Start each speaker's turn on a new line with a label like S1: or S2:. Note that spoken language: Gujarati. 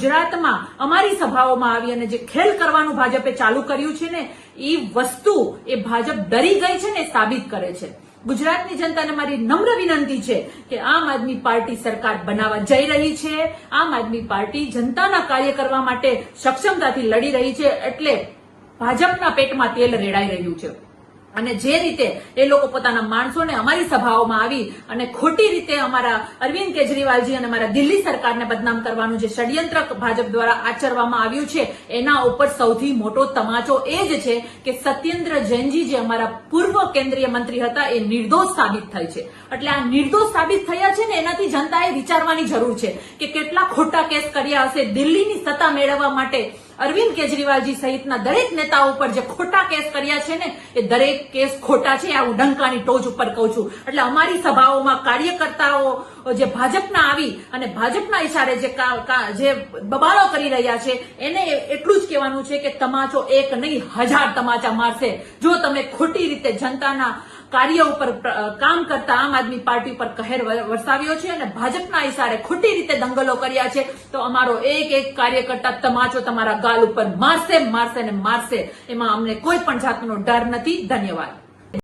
S1: ગુજરાતમાં અમારી સભાઓમાં આવી અને જે ખેલ કરવાનું ભાજપે ચાલુ કર્યું છે ને એ વસ્તુ એ ભાજપ ડરી ગઈ છે ને સાબિત કરે છે. ગુજરાતની જનતાને મારી નમ્ર વિનંતી છે કે આમ આદમી પાર્ટી સરકાર બનાવવા જઈ રહી છે, આમ આદમી પાર્ટી જનતાના કાર્ય કરવા માટે સક્ષમતાથી લડી રહી છે, એટલે ભાજપના પેટમાં તેલ રેડાઈ રહ્યું છે. અને જે રીતે એ લોકો પોતાના માણસોને અમારી સભાઓમાં આવી અને ખોટી રીતે અમારા અરવિંદ કેજરીવાલજી અને અમારા દિલ્હી સરકારને બદનામ કરવાનું જે ષડયંત્ર ભાજપ દ્વારા આચરવામાં આવ્યું છે, એના ઉપર સૌથી મોટો તમાચો એ જ છે કે સત્યેન્દ્ર જૈનજી જે અમારા પૂર્વ કેન્દ્રીય મંત્રી હતા, એ નિર્દોષ સાબિત થાય છે. એટલે આ નિર્દોષ સાબિત થયા છે ને એનાથી જનતાએ વિચારવાની જરૂર છે કે કેટલા ખોટા કેસ કર્યા હશે દિલ્હીની સત્તા મેળવવા માટે. અરવિંદ કેજરીવાલજી સહિતના દરેક નેતાઓ ઉપર જે ખોટા કેસ કર્યા છે ને, એ દરેક કેસ ખોટા છે. આ હું ડંકાની ટોચ ઉપર કહું છું. એટલે અમારી સભાઓમાં કાર્યકર્તાઓ જે ભાજપના આવી અને ભાજપના ઇશારે જે જે બબાળો કરી રહ્યા છે, એને એટલું જ કહેવાનું છે કે તમાચો એક નહીં, હજાર તમાચા મારશે. જો તમે ખોટી રીતે જનતાના કાર્ય ઉપર કામ કરતા આમ આદમી પાર્ટી ઉપર કહેર વરસાવ્યો છે અને ભાજપના ઇશારે ખોટી રીતે દંગલો કર્યા છે, તો અમારો એક એક કાર્યકર્તા તમાચો તમારા ગાલ ઉપર મારશે મારશે ને મારશે. એમાં અમને કોઈ પણ જાતનો ડર નથી. ધન્યવાદ.